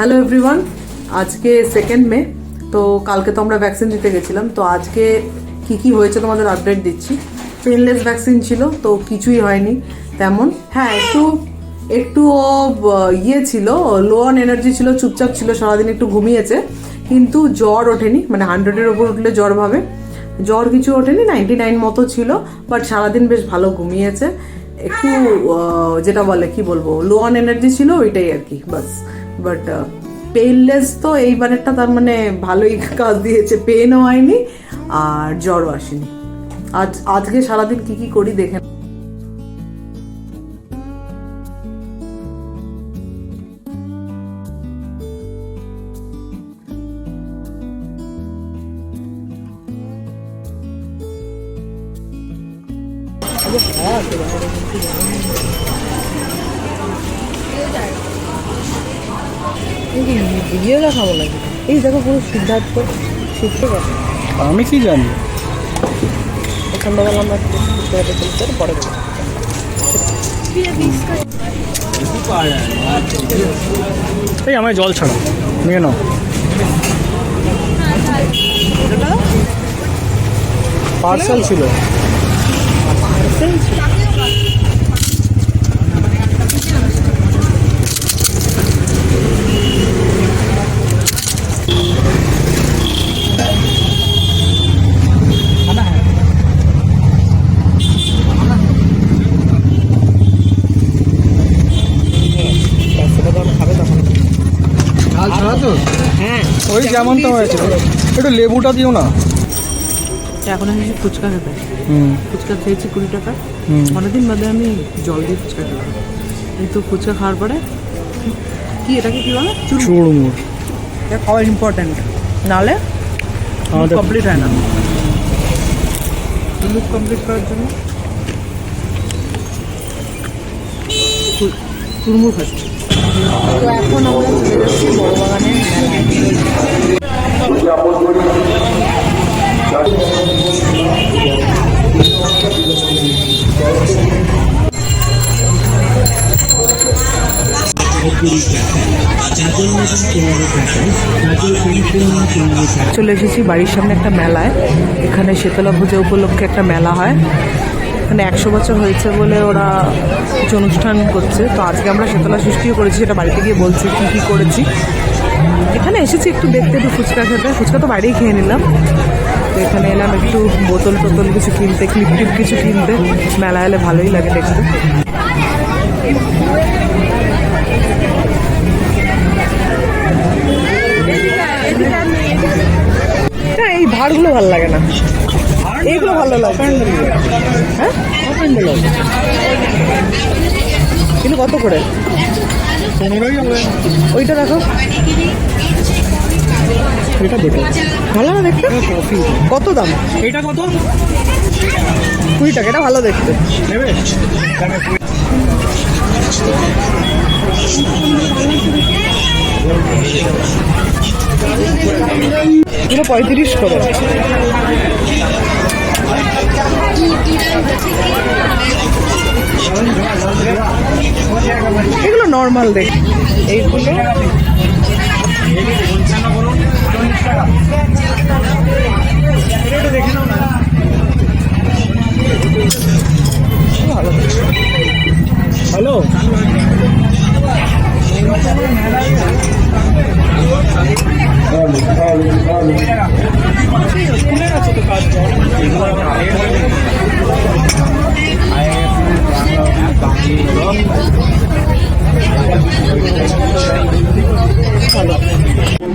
Hello everyone আজকে second May তো কালকে তো আমরা ভ্যাকসিন দিতে গেছিলাম, তো আজকে কি কি হয়েছে তোমাদের আপডেট দিচ্ছি। পেনলেস ভ্যাকসিন ছিল, তো কিছুই হয়নি, তেমন। হ্যাঁ একটু একটু, ও ইয়ে ছিল লো অন এনার্জি ছিল, চুপচাপ ছিল, সারাদিন একটু ঘুমিয়েছে, কিন্তু জ্বর ওঠেনি মানে হান্ড্রেডের ওপর উঠলে জ্বর ভাবে। জ্বর কিছু ওঠেনি নাইনটি নাইন মতো ছিল বাট সারাদিন বেশ ভালো ঘুমিয়েছে। একটু যেটা বলে, কি বলব লো অন এনার্জি ছিল, ওইটাই আর কি, বাস। বাট পেইনলেস তো এইবারেরটা তার মানে ভালোই কাজ দিয়েছে। পেনও হয়নি, আর জ্বরও আসেনি। আজ, আজকে সারাদিন কি কি করি দেখে। ভিডিও দেখাবো নাকি এই দেখো পুরো সিদ্ধার্থ শিখতে আমি কি জানি? সন্ধ্যাবেলা আমরা একটু সিদ্ধার্থ চলতে পরে এই আমায় জল ছাড়া নিয়ে নাও। পার্সেল ছিল। ঝাল ওই যেমন তো হয়েছে। একটু লেবুটা দিও না। এখন আমি ফুচকা খেতে। ফুচকা খেয়েছি কুড়ি টাকা। হুম। অনেকদিন বাদে আমি জল দিয়ে ফুচকা খেলাম। এই তো ফুচকা খাওয়ার পরে কি এটাকে কি বলে? চুড়মুড় এটা খাওয়া ইম্পর্ট্যান্ট নাহলে কমপ্লিট হয় না। লুক কমপ্লিট করার জন্য চুর- খাচ্ছি তো এখন চলে এসেছি বাড়ির সামনে একটা মেলায়। এখানে শীতলা পুজো উপলক্ষে একটা মেলা হয়। এখানে একশো বছর হয়েছে বলে ওরা কিছু অনুষ্ঠান করছে। তো আজকে আমরা শীতলা সৃষ্টিও করেছি, সেটা বাড়িতে গিয়ে বলছি কী কী করেছি। এখানে এসেছি একটু দেখতে একটু ফুচকা খেতে। ফুচকা তো বাইরেই খেয়ে নিলাম। তো এখানে এলাম একটু বোতল টোতল কিছু কিনতে, ক্লিপ টিপ কিছু কিনতে। মেলা এলে ভালোই লাগে দেখতে। না এই ভাড়গুলো ভালো লাগে না। এইগুলো ভালো লাগে। হ্যাঁ? কিন্তু কত করে? ওইটা দেখো। এটা ভালো না দেখতে? কত দাম? এটা কত? কুড়ি টাকা এটা ভালো দেখতে। নেবে? এগুলো পঁয়ত্রিশ করে। এগুলো নর্মাল দেখ। এইগুলো হ্যালো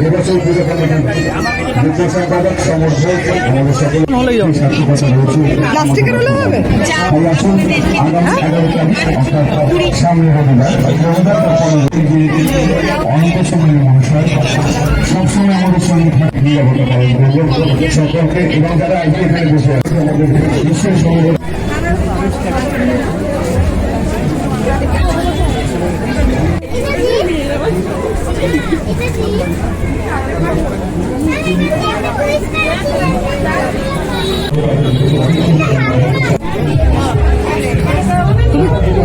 এবছর পুজো কমিটি বিদ্যা সম্পাদক সকলকে এবং যারা বসে আছে আমাদের নিশ্চয়ই সমবেত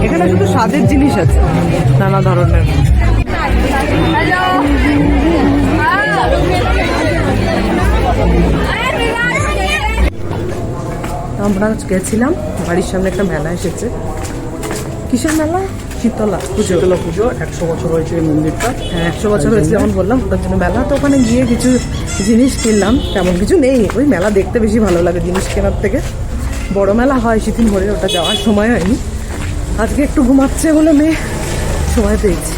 এখানে শুধু স্বাদের জিনিস আছে, নানা ধরনের। আমরা গেছিলাম, বাড়ির সামনে একটা মেলা এসেছে। কিসের মেলা? শীতলা পুজো। শীতলা পুজো একশো বছর হয়েছে এই মন্দিরটা। হ্যাঁ একশো বছর হয়েছে যেমন বললাম। ওটার জন্য মেলা তো ওখানে গিয়ে কিছু জিনিস কিনলাম তেমন কিছু নেই। ওই মেলা দেখতে বেশি ভালো লাগে জিনিস কেনার থেকে। বড় মেলা হয় শীতিন ভরে ওটা যাওয়ার সময় হয়নি। আজকে একটু ঘুমাচ্ছে বলে মেয়ে সময় পেয়েছি।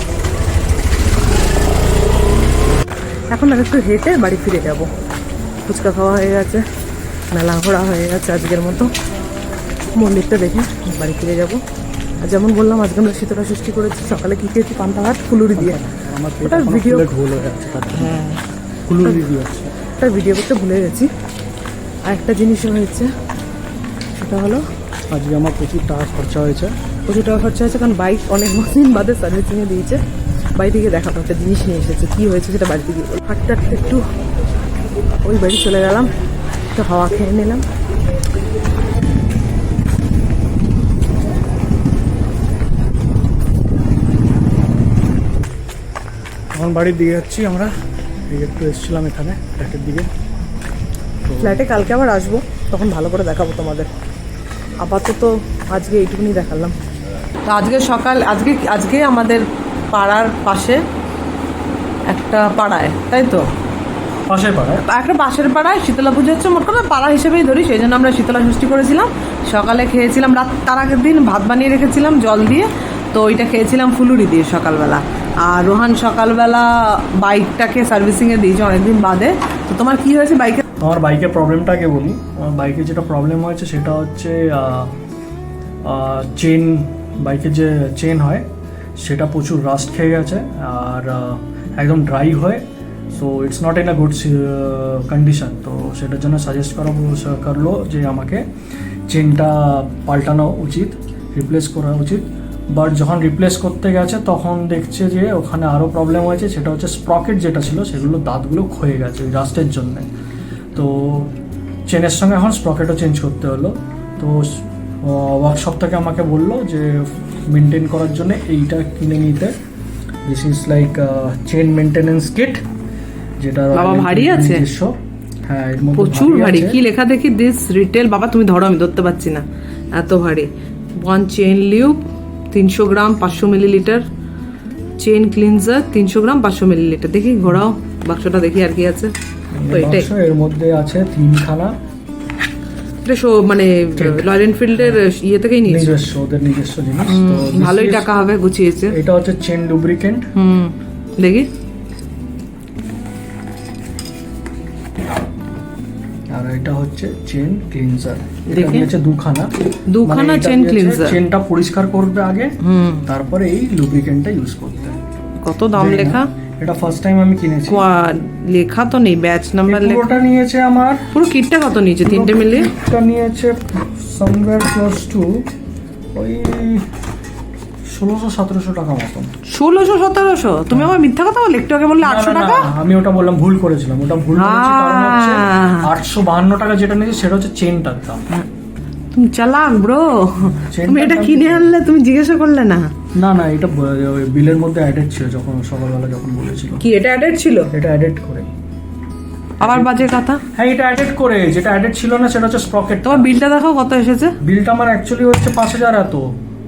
এখন আর একটু হেঁটে বাড়ি ফিরে যাব। ফুচকা খাওয়া হয়ে গেছে মেলা ঘোরা হয়ে গেছে আজকের মতো। মন্দিরটা দেখে বাড়ি ফিরে যাব। আর যেমন বললাম আজকে আমরা শীতলা সৃষ্টি করেছি। সকালে কী খেয়েছি? পান্তা ভাত ফুলুরি দিয়ে। আমার ওটা ভিডিও ভুল হয়ে হ্যাঁ। দিয়ে আছে। একটা ভিডিও করতে ভুলে গেছি। আর একটা জিনিস হয়েছে সেটা হলো আজকে আমার প্রচুর টাকা খরচা হয়েছে। প্রচুর টাকা খরচা হয়েছে কারণ বাইক অনেক দিন বাদে সার্ভিসিংয়ে দিয়েছে। বাড়ি থেকে দেখাতো একটা জিনিস নিয়ে এসেছে। কী হয়েছে সেটা বাড়িতে গিয়ে। হাঁটতে হাঁটতে একটু ওই বাড়ি চলে গেলাম একটু হাওয়া খেয়ে নিলাম। এখন বাড়ির দিকে যাচ্ছি আমরা। এই একটু এসেছিলাম এখানে ফ্ল্যাটের দিকে। ফ্ল্যাটে কালকে আবার আসব তখন ভালো করে দেখাবো তোমাদের। আপাতত আজকে এইটুকুনি দেখালাম। তো আজকে সকাল আজকে আজকে আমাদের পাড়ার পাশে একটা পাড়ায় তাই তো? পাশের পাড়ায়। একটা পাশের পাড়ায় শীতলা পুজো হচ্ছে মোট কথা পাড়া হিসেবেই ধরি সেই জন্য আমরা শীতলা ষষ্ঠী করেছিলাম। সকালে খেয়েছিলাম রাত তার আগের দিন ভাত বানিয়ে রেখেছিলাম জল দিয়ে। তো ওইটা খেয়েছিলাম ফুলুরি দিয়ে সকালবেলা। আর রোহান সকালবেলা বাইকটাকে সার্ভিসিংয়ে দিয়েছে অনেকদিন বাদে। তো তোমার কি হয়েছে বাইকে? আমার বাইকের প্রবলেমটা আগে বলি। আমার বাইকে যেটা প্রবলেম হয়েছে সেটা হচ্ছে চেন বাইকের যে চেন হয়, সেটা প্রচুর রাস্ট খেয়ে গেছে আর একদম ড্রাই হয়। So it's not in a good condition তো সেটার জন্য সাজেস্ট করা করল যে আমাকে চেনটা পাল্টানো উচিত রিপ্লেস করা উচিত। বাট যখন রিপ্লেস করতে গেছে তখন দেখছে যে ওখানে আরও প্রবলেম হয়েছে। সেটা হচ্ছে স্প্রকেট যেটা ছিল সেগুলো দাঁতগুলো ক্ষয়ে গেছে ওই রাস্টের জন্যে। তো চেনের সঙ্গে এখন স্প্রকেটও চেঞ্জ করতে হলো। তো ওয়ার্কশপ থেকে আমাকে বলল যে মেনটেন করার জন্য এইটা কিনে নিতে। This is like chain maintenance kit যেটা বাবা, ভারী আছে? হ্যাঁ এর মধ্যে প্রচুর ভারী। কি লেখা দেখি? দিস রিটেল বাবা তুমি ধরো আমি ধরতে পারছি না। এত ভারী। ওয়ান চেন লিউব তিনশো গ্রাম পাঁচশো মিলিলিটার চেন ক্লিনজার তিনশো গ্রাম পাঁচশো মিলিলিটার। দেখি ঘোরাও বাক্সটা দেখি আর কি আছে। তো এটাই। এর মধ্যে আছে তিনখানা। এটা শো- মানে রয়্যাল এনফিল্ডের ইয়ে থেকেই নিয়ে নিজস্ব ওদের নিজস্ব জিনিস। তো ভালোই টাকা হবে গুছিয়েছে। এটা হচ্ছে চেন লুব্রিকেন্ট হুম দেখি। আর এটা হচ্ছে চেন ক্লিনজার এটা। দিয়েছে দুখানা। দুখানা দিয়েছে cleanser। চেনটা পরিষ্কার করবে আগে হুম। তারপরে এই লুব্রিকেন্টটা ইউজ করতে কত দাম লেখা? এটা ফার্স্ট টাইম আমি কিনেছি। লেখা তো নেই ব্যাচ নাম্বার লেখা পুরোটা নিয়েছে আমার। পুরো কিটটা কত নিয়েছে তিনটে মিলিয়ে? এটা নিয়েছে সামওয়্যার ক্লোজ টু ওই ষোলোশো সতেরোশো টাকা মতন। ষোলোশো সতেরোশো? তুমি আমার মিথ্যা কথা বলে একটু আগে বললে আটশো টাকা? আমি ওটা বললাম ভুল করেছিলাম। ওটা ভুল করেছি কারণ হচ্ছে আটশো বাহান্ন টাকা যেটা নিয়েছে সেটা হচ্ছে চেনটার দাম। তুমি চালাক ব্রো তুমি এটা কিনে আনলে তুমি জিজ্ঞাসা করলে না। না না এটা বিলের মধ্যে অ্যাডেড ছিল যখন সকালবেলা যখন বলেছিল। কি এটা অ্যাডেড ছিল? এটা অ্যাডেড করে। আবার বাজে কথা? হ্যাঁ এটা অ্যাডেড করে। যেটা অ্যাডেড ছিল না সেটা হচ্ছে স্প্রকেট তোমার বিলটা দেখো কত এসেছে? বিলটা আমার অ্যাকচুয়ালি হচ্ছে পাঁচ হাজার এত।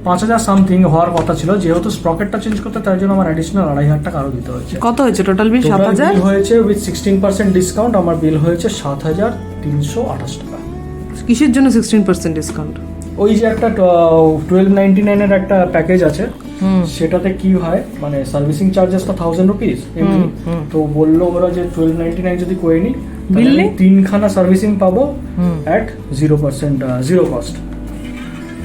পাঁচ হাজার সামথিং হওয়ার কথা ছিল। যেহেতু স্প্রকেটটা চেঞ্জ করতে তার জন্য আমার অ্যাডিশনাল আড়াই হাজার টাকা আরও দিতে হয়েছে। কত হয়েছে? টোটাল বিল সাত হাজার? হয়েছে উইথ সিক্সটিন পার্সেন্ট ডিসকাউন্ট আমার বিল হয়েছে সাত হাজার তিনশো আঠাশ টাকা। কিসের জন্য সিক্সটিন পার্সেন্ট ডিসকাউন্ট ওই যে একটা টুয়েলভ নাইনটি নাইনের একটা প্যাকেজ আছে সেটাতে কি হয়? মানে সার্ভিসিং চার্জেস তো থাউজেন্ড রুপিস তো বলল ওরা যে টুয়েলভ নাইনটি নাইন যদি করে? তিনখানা সার্ভিসিং পাবো at zero percent zero cost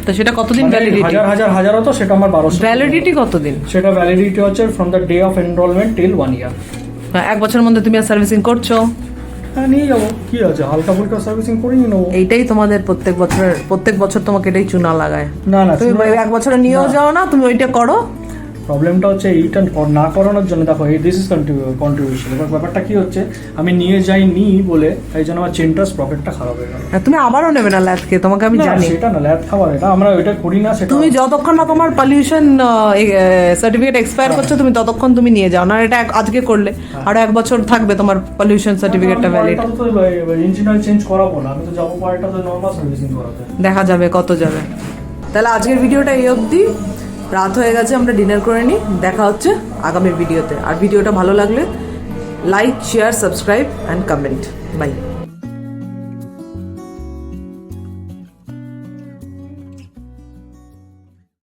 তো সেটা কতদিন ভ্যালিডিটি হাজার হাজার হাজার হতো সেটা আমার বারোশো। ভ্যালিডিটি কতদিন? সেটা ভ্যালিডিটি হচ্ছে from the day of enrolment till one year এক বছরের মধ্যে তুমি আর সার্ভিসিং করছ? হ্যাঁ নিয়ে যাব। কি আছে? হালকা ফুলকা সার্ভিসিং করে নিয়ে নেব। এইটাই তোমাদের প্রত্যেক বছরের প্রত্যেক বছর তোমাকে এটাই চুনা লাগায়। না না তুমি এক বছরে নিয়েও যাও না তুমি ওইটা করো। প্রবলেমটা হচ্ছে এইটা না করানোর জন্য দেখো এই দিস ইজ কন্ট্রিবিউশন এবার ব্যাপারটা কি হচ্ছে আমি নিয়ে যাইনি বলে এই জন্য আমার চেনটা স্প্রকেটটা খারাপ হয়ে গেল। হ্যাঁ, তুমি আবারও নেবে না ল্যাথকে তোমাকে আমি জানি। সেটা না ল্যাব খাবার এটা আমরা ওইটা করি না সেটা তুমি যতক্ষণ না তোমার পলিউশন সার্টিফিকেট এক্সপায়ার করছে তুমি ততক্ষণ তুমি নিয়ে যাও না এটা আজকে করলে আরও এক বছর থাকবে তোমার পলিউশন সার্টিফিকেটটা ভ্যালিড ইঞ্জিনিয়ার চেঞ্জ করাবো না আমি তো যাব পরেরটা তো নর্মাল সার্ভিসিং করাতে। দেখা যাবে কত যাবে। তাহলে আজকের ভিডিওটা এই অবধি। রাত হয়ে গেছে, আমরা ডিনার করে নিই দেখা হচ্ছে আগামী ভিডিওতে আর ভিডিওটা ভালো লাগলে like share subscribe and comment bye